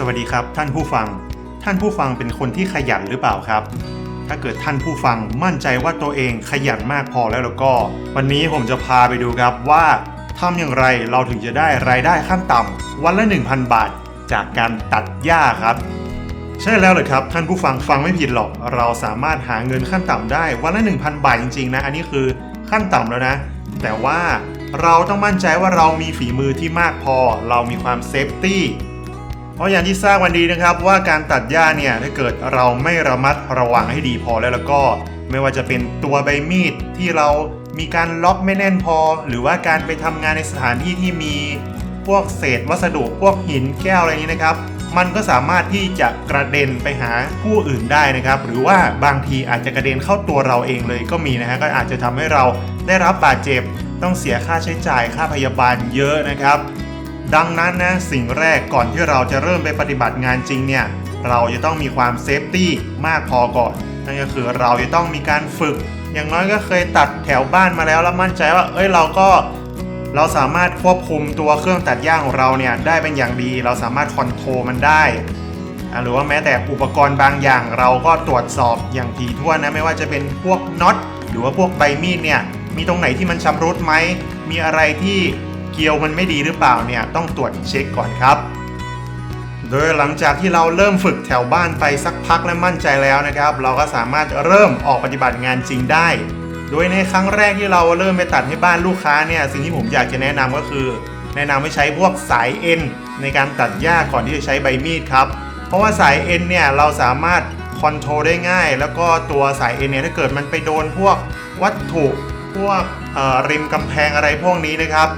สวัสดีครับท่านผู้ฟัง ท่านผู้ฟังเป็นคนที่ขยันหรือเปล่าครับ ถ้าเกิดท่านผู้ฟังมั่นใจว่าตัวเองขยันมากพอแล้วแล้วก็ วันนี้ผมจะพาไปดูครับว่าทำอย่างไรเราถึงจะได้รายได้ขั้นต่ำวันละ 1,000 บาท จากการตัดหญ้าครับ ใช่แล้วเลยครับ ท่านผู้ฟังฟังไม่ผิดหรอก เราสามารถหาเงินขั้นต่ำได้วันละ 1,000 บาทจริงๆนะอันนี้คือขั้นต่ำแล้วนะ แต่ว่าเราต้องมั่นใจว่าเรามีฝีมือที่มากพอ เรามีความเซฟตี้ เพราะอย่างที่ทราบวันดีนะครับว่าการตัดหญ้าเนี่ยถ้าเกิดเราไม่ระมัดระวังให้ดีพอแล้วแล้วก็ ไม่ว่าจะเป็นตัวใบมีดที่เรามีการล็อกไม่แน่นพอ หรือว่าการไปทำงานในสถานที่ที่มีพวกเศษวัสดุพวกหินแก้วอะไรนี้นะครับ มันก็สามารถที่จะกระเด็นไปหาผู้อื่นได้นะครับ หรือว่าบางทีอาจจะกระเด็นเข้าตัวเราเองเลยก็มีนะฮะก็อาจจะทำให้เราได้รับบาดเจ็บ ต้องเสียค่าใช้จ่ายค่าพยาบาลเยอะนะครับ ดังนั้นนะสิ่งแรกก่อนที่เราจะเริ่มไปปฏิบัติงานจริงเนี่ยเราจะต้องมีความเซฟตี้มากพอก่อนนั่นก็คือเราจะต้องมีการฝึก อย่างน้อยก็เคยตัดแถวบ้านมาแล้วแล้วมั่นใจว่า เอ้ยเราก็เราสามารถควบคุมตัวเครื่องตัดหญ้าของเราเนี่ยได้เป็นอย่างดี เราสามารถคอนโทรลมันได้หรือว่าแม้แต่อุปกรณ์บางอย่างเราก็ตรวจสอบอย่างถี่ถ้วนนะไม่ว่าจะเป็นพวกน็อตหรือว่าพวกใบมีดเนี่ยมีตรงไหนที่มันชำรุดไหมมีอะไรที่ เกลียวมันไม่ดีหรือเปล่าเนี่ยต้องตรวจเช็คก่อนครับ โดยหลังจากที่เราเริ่มฝึกแถวบ้านไปสักพักและมั่นใจแล้วนะครับ เราก็สามารถเริ่มออกปฏิบัติงานจริงได้ โดยในครั้งแรกที่เราเริ่มไปตัดให้บ้านลูกค้าเนี่ยสิ่งที่ผมอยากจะแนะนำก็คือ แนะนำให้ใช้พวกสายเอ็นในการตัดหญ้าก่อนที่จะใช้ใบมีดครับเพราะว่าสายเอ็นเนี่ยเราสามารถคอนโทรลได้ง่าย แล้วก็ตัวสายเอ็นเนี่ยถ้าเกิดมันไปโดนพวกวัตถุพวกเอ่อริมกำแพงอะไรพวกนี้นะครับ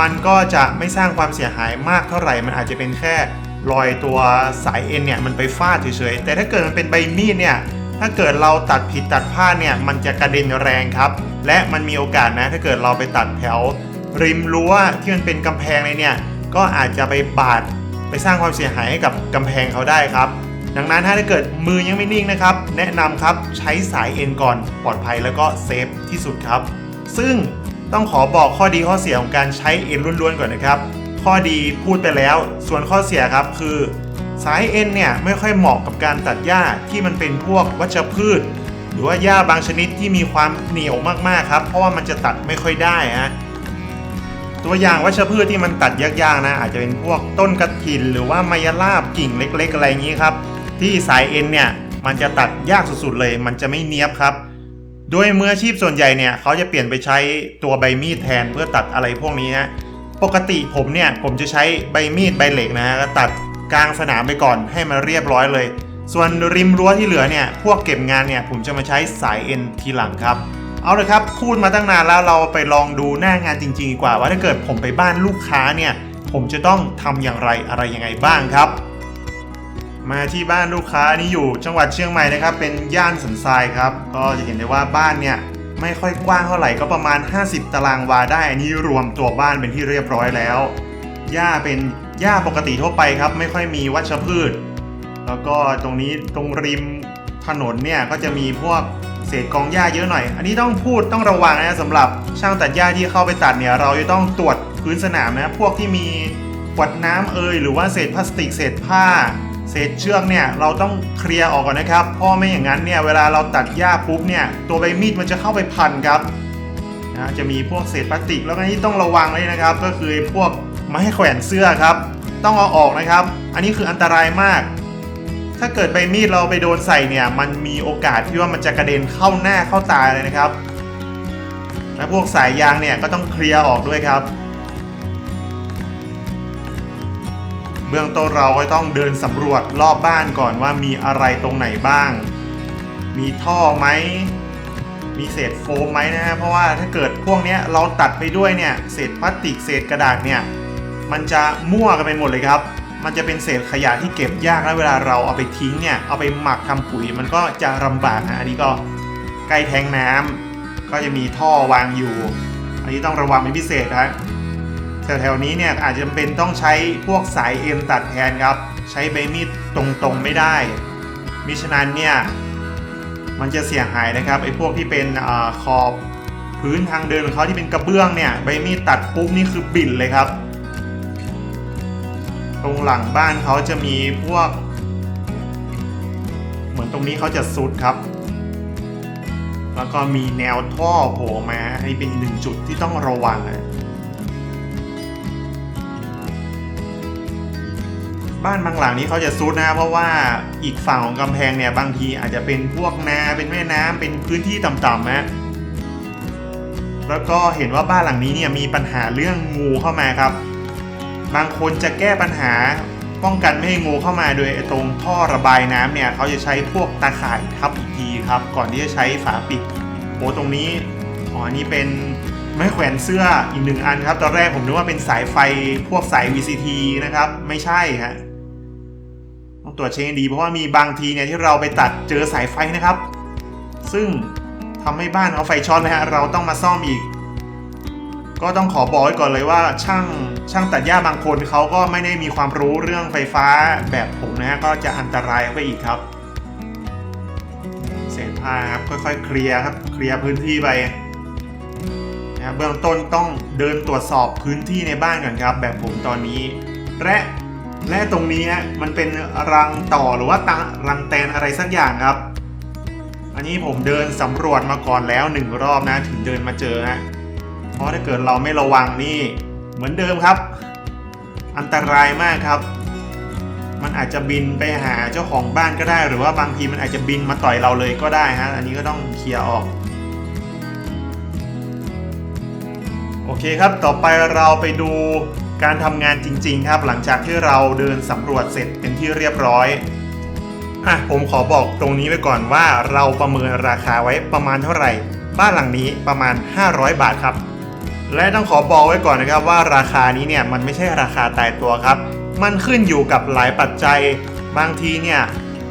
มันก็จะไม่สร้างความเสียหายมากเท่าไหร่ มันอาจจะเป็นแค่รอยตัวสายเอ็นเนี่ยมันไปฟาดเฉยๆ แต่ถ้าเกิดมันเป็นใบมีดเนี่ยถ้าเกิดเราตัดผิดตัดพลาดเนี่ยมันจะกระเด็นแรงครับ และมันมีโอกาสนะถ้าเกิดเราไปตัดแถวริมรั้วที่มันเป็นกำแพงเลยเนี่ยก็อาจจะไปบาดไปสร้างความเสียหายให้กับกำแพงเขาได้ครับ ดังนั้นถ้าเกิดมือยังไม่นิ่งนะครับ แนะนำครับใช้สายเอ็นก่อนปลอดภัยแล้วก็เซฟที่สุดครับ ซึ่ง ต้องขอบอกข้อดีข้อเสียของการใช้เอ็นล้วนๆก่อนนะครับ ข้อดีพูดไปแล้ว ส่วนข้อเสียครับคือสายเอ็นเนี่ยไม่ค่อยเหมาะกับการตัดหญ้าที่มันเป็นพวกวัชพืช หรือว่าหญ้าบางชนิดที่มีความเหนียวมากๆครับ เพราะว่ามันจะตัดไม่ค่อยได้ฮะตัวอย่างวัชพืชที่มันตัดยากๆนะ อาจจะเป็นพวกต้นกระถิน หรือว่ามายาลาบกิ่งเล็ก ๆ อะไรอย่างนี้ครับ ที่สายเอ็นเนี่ยมันจะตัดยากสุดๆเลย มันจะไม่เนียบครับ โดยมืออาชีพส่วนใหญ่เนี่ยเขาจะเปลี่ยนไปใช้ตัวใบมีดแทนเพื่อตัดอะไรพวกนี้นะปกติผมเนี่ยผมจะใช้ใบมีดใบเหล็กนะฮะก็ตัดกลางสนามไปก่อนให้มันเรียบร้อยเลย ส่วนริมรั้วที่เหลือเนี่ยพวกเก็บงานเนี่ยผมจะมาใช้สายเอ็นทีหลังครับเอาเลยครับพูดมาตั้งนานแล้วเราไปลองดูหน้างานจริงๆดีกว่าว่าถ้าเกิดผมไปบ้านลูกค้าเนี่ยผมจะต้องทำอย่างไรอะไรยังไงบ้างครับ มาที่บ้านลูกค้านี่อยู่จังหวัดเชียงใหม่นะครับ เป็นย่านสันทรายครับ ก็จะเห็นได้ว่าบ้านเนี่ยไม่ค่อยกว้างเท่าไหร่ก็ประมาณ 50 ตารางวาได้ อันนี้รวมตัวบ้านเป็นที่เรียบร้อยแล้ว หญ้าเป็นหญ้าปกติทั่วไปครับ ไม่ค่อยมีวัชพืช แล้วก็ตรงนี้ตรงริมถนนเนี่ยก็จะมีพวกเศษกองหญ้าเยอะหน่อย อันนี้ต้องพูดต้องระวังนะสำหรับช่างตัดหญ้าที่เข้าไปตัดเนี่ยเราจะต้องตรวจพื้นสนามนะ พวกที่มีขวดน้ำเอยหรือว่าเศษพลาสติกเศษผ้า เศษเชือกเนี่ยเราต้องเคลียร์ออกก่อนนะครับเพราะไม่อย่างนั้นเนี่ยเวลาเราตัดหญ้าปุ๊บเนี่ยตัวใบมีดมันจะเข้าไปพันครับนะจะมีพวกเศษพลาสติกแล้วก็นี่ต้องระวังเลยนะครับ ก็คือพวกไม้แขวนเสื้อครับ ต้องเอาออกนะครับ อันนี้คืออันตรายมาก ถ้าเกิดใบมีดเราไปโดนใส่เนี่ยมันมีโอกาสที่ว่ามันจะกระเด็นเข้าหน้าเข้าตาเลยนะครับและพวกสายยางเนี่ยก็ต้องเคลียร์ออกด้วยครับ บื้องต้นเราก็ต้องเดินสำรวจรอบบ้านก่อนว่ามีอะไรตรงไหนบ้าง มีท่อไหม มีเศษโฟมไหมนะฮะเพราะว่าถ้าเกิดพวกนี้เราตัดไปด้วยเนี่ยเศษพลาสติกเศษกระดาษเนี่ยมันจะมั่วกันไปหมดเลยครับ มันจะเป็นเศษขยะที่เก็บยากแล้วเวลาเราเอาไปทิ้งเนี่ยเอาไปหมักทำปุ๋ยมันก็จะลำบากนะอันนี้ก็ใกล้แทงน้ำก็จะมีท่อวางอยู่ อันนี้ต้องระวังเป็นพิเศษครับ แถวๆนี้เนี่ยอาจจะจำเป็นต้องใช้พวกสายเอ็นตัดแทนครับ ใช้ใบมีดตรงๆไม่ได้ มิฉะนั้นเนี่ยมันจะเสียหายนะครับไอ้พวกที่เป็นอขอบพื้นทางเดินของเขาที่เป็นกระเบื้องเนี่ยใบมีดตัดปุ๊บนี่คือบิ่นเลยครับ ตรงหลังบ้านเขาจะมีพวก เหมือนตรงนี้เขาจะสุดครับ แล้วก็มีแนวท่อโผล่มาอันนี้เป็นหนึ่งจุดที่ต้องระวังนะ บ้านบางหลังนี้เขาจะซุดนะเพราะว่าอีกฝั่งของกำแพงเนี่ยบางทีอาจจะเป็นพวกนาเป็นแม่น้ำเป็นพื้นที่ต่ำๆนะแล้วก็เห็นว่าบ้านหลังนี้เนี่ยมีปัญหาเรื่องงูเข้ามาครับ บางคนจะแก้ปัญหาป้องกันไม่ให้งูเข้ามาโดยตรงท่อระบายน้ำเนี่ยเขาจะใช้พวกตาข่ายทับอีกทีครับ ก่อนที่จะใช้ฝาปิดโอ้ตรงนี้อ๋ออันนี่เป็นไม้แขวนเสื้ออีกหนึ่งอันครับ ตอนแรกผมนึกว่าเป็นสายไฟพวกสาย VCT นะครับ ไม่ใช่ฮะ ตรวจเช็คให้ดีเพราะว่ามีบางทีเนี่ยที่เราไปตัดเจอสายไฟนะครับ ซึ่งทำให้บ้านเขาไฟช็อตนะฮะเราต้องมาซ่อมอีก ก็ต้องขอบอกไว้ก่อนเลยว่าช่างช่างตัดหญ้าบางคนเขาก็ไม่ได้มีความรู้เรื่องไฟฟ้าแบบผมนะฮะก็จะอันตรายไปอีกครับเศษผ้าครับค่อยๆเคลียร์ครับเคลียร์พื้นที่ไปนะเบื้องต้นต้องเดินตรวจสอบพื้นที่ในบ้านก่อนครับ แบบผมตอนนี้ และ และตรงนี้มันเป็นรังต่อหรือว่าตารังแตนอะไรสักอย่างครับ อันนี้ผมเดินสำรวจมาก่อนแล้วหนึ่งรอบนะถึงเดินมาเจอฮะเพราะถ้าเกิดเราไม่ระวังนี่ เหมือนเดิมครับ อันตรายมากครับ มันอาจจะบินไปหาเจ้าของบ้านก็ได้ หรือว่าบางทีมันอาจจะบินมาต่อยเราเลยก็ได้ฮะอันนี้ก็ต้องเคลียร์ออกโอเคครับ ต่อไปเราไปดู การทำงานจริง ๆ ครับ หลังจากที่เราเดินสำรวจเสร็จเป็นที่เรียบร้อยอะผมขอบอกตรงนี้ไว้ก่อนว่าเราประเมินราคาไว้ประมาณเท่าไหร่ บ้านหลังนี้ประมาณ 500 บาทครับ และต้องขอบอกไว้ก่อนนะครับว่าราคานี้เนี่ยมันไม่ใช่ราคาตายตัวครับ มันขึ้นอยู่กับหลายปัจจัย บางทีเนี่ย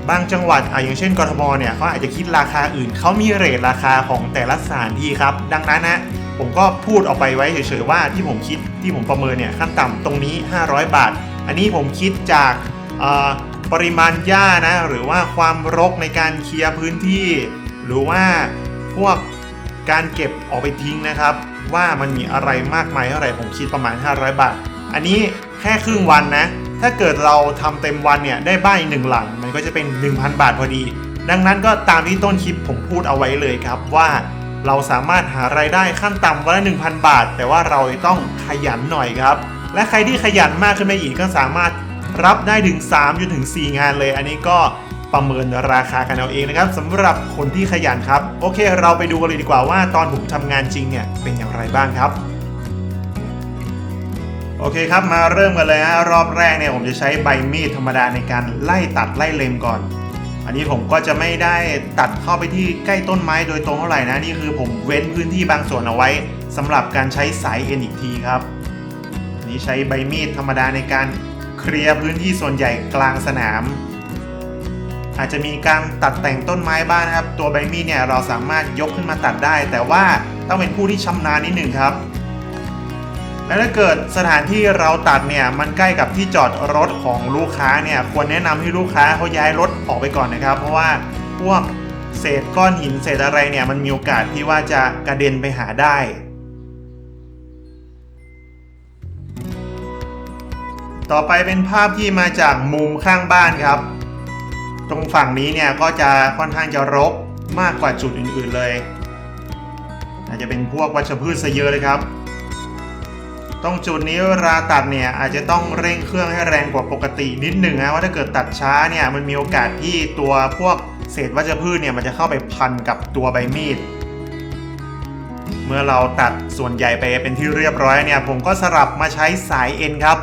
บางจังหวัดอะอย่างเช่นกรทมเนี่ยเขาอาจจะคิดราคาอื่นเขามีเรทราคาของแต่ละสถานที่ครับ ดังนั้นนะ ผมก็พูดออกไปไว้เฉยๆว่าที่ผมคิดที่ผมประเมินเนี่ยขั้นต่ำตรงนี้ 500 บาท อันนี้ผมคิดจากปริมาณหญ้านะหรือว่าความรกในการเคลียร์พื้นที่ หรือว่าพวกการเก็บออกไปทิ้งนะครับ ว่ามันมีอะไรมากมายเท่าไหร่ผมคิดประมาณ 500 บาท อันนี้แค่ครึ่งวันนะ ถ้าเกิดเราทำเต็มวันเนี่ยได้บ้านอีกหนึ่งหลัง มันก็จะเป็น 1,000 บาทพอดี ดังนั้นก็ตามที่ต้นคลิปผมพูดเอาไว้เลยครับว่า เราสามารถหารายได้ขั้นต่ำวันละ1,000 บาท แต่ว่าเราต้องขยันหน่อยครับ และใครที่ขยันมากขึ้นไปอีกก็สามารถรับได้ถึง3จนถึง 4 งานเลย อันนี้ก็ประเมินราคากันเอาเองนะครับสำหรับคนที่ขยันครับ โอเค เราไปดูกันเลยดีกว่าว่าตอนผมทำงานจริงเนี่ยเป็นอย่างไรบ้างครับ โอเคครับมาเริ่มกันเลยฮะรอบแรกเนี่ยผมจะใช้ใบมีดธรรมดาในการไล่ตัดไล่เล็มก่อน อันนี้ผมก็จะไม่ได้ตัดเข้าไปที่ใกล้ต้นไม้โดยตรงเท่าไหร่นะนี่คือผมเว้นพื้นที่บางส่วนเอาไว้สำหรับการใช้สายเอ็นอีกทีครับนนี้ใช้ใบมีดธรรมดาในการเคลียร์พื้นที่ส่วนใหญ่กลางสนาม อาจจะมีการตัดแต่งต้นไม้บ้างนะครับ ตัวใบมีดเนี่ยเราสามารถยกขึ้นมาตัดได้ แต่ว่าต้องเป็นผู้ที่ชำนาญนิดหนึ่งครับ และถ้าเกิดสถานที่เราตัดเนี่ยมันใกล้กับที่จอดรถของลูกค้าเนี่ยควรแนะนำให้ลูกค้าเขาย้ายรถออกไปก่อนนะครับ เพราะว่าพวกเศษก้อนหินเศษอะไรเนี่ยมันมีโอกาสที่ว่าจะกระเด็นไปหาได้ต่อไปเป็นภาพที่มาจากมุมข้างบ้านครับ ตรงฝั่งนี้เนี่ยก็จะค่อนข้างจะรกมากกว่าจุดอื่นๆเลยอาจจะเป็นพวกวัชพืชซะเยอะเลยครับ ตรงจุดนี้เวลาตัดเนี่ยอาจจะต้องเร่งเครื่องให้แรงกว่าปกตินิดหนึ่งนะว่าถ้าเกิดตัดช้าเนี่ยมันมีโอกาสที่ตัวพวกเศษวัชพืชเนี่ยมันจะเข้าไปพันกับตัวใบมีด เมื่อเราตัดส่วนใหญ่ไปเป็นที่เรียบร้อยเนี่ยผมก็สลับมาใช้สายเอ็นครับ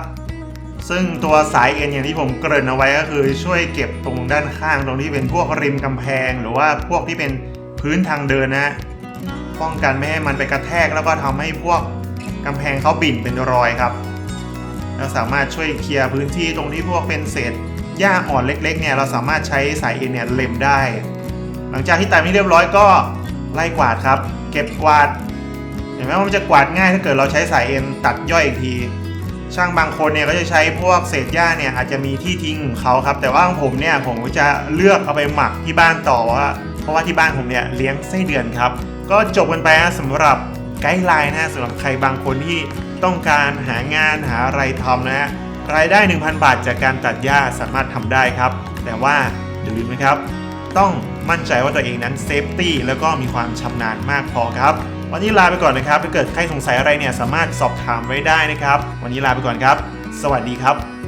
ซึ่งตัวสายเอ็นอย่างที่ผมเกริ่นเอาไว้ก็คือช่วยเก็บตรงด้านข้างตรงที่เป็นพวกริมกำแพง หรือว่าพวกที่เป็นพื้นทางเดินนะป้องกันไม่ให้มันไปกระแทกแล้วก็ทำให้พวก กำแพงเขาบิ่นเป็นรอยครับ เราสามารถช่วยเคลียร์พื้นที่ตรงที่พวกเป็นเศษหญ้าอ่อนเล็กๆเนี่ยเราสามารถใช้สายเอ็นเนี่ยเล็มได้ หลังจากที่ตัดให้เรียบร้อยก็ไล่กวาดครับ เก็บกวาดเห็นไหมว่ามันจะกวาดง่ายถ้าเกิดเราใช้สายเอ็นตัดย่อยอีกที ช่างบางคนเนี่ยก็จะใช้พวกเศษหญ้าเนี่ยอาจจะมีที่ทิ้งของเขาครับ แต่ว่าของผมเนี่ยผมก็จะเลือกเอาไปหมักที่บ้านต่อว่าเพราะว่าที่บ้านผมเนี่ยเลี้ยงไส้เดือนครับ ก็จบกันไปนะสำหรับ ไกด์ไลน์นะสำหรับใครบางคนที่ต้องการหางานหาอะไรทำนะฮะรายได้ 1,000 บาทจากการตัดหญ้าสามารถทำได้ครับ แต่ว่าอย่าลืมนะครับ ต้องมั่นใจว่าตัวเองนั้นเซฟตี้แล้วก็มีความชำนาญมากพอครับ วันนี้ลาไปก่อนนะครับ ถ้าเกิดใครสงสัยอะไรเนี่ยสามารถสอบถามไว้ได้นะครับ วันนี้ลาไปก่อนครับ สวัสดีครับ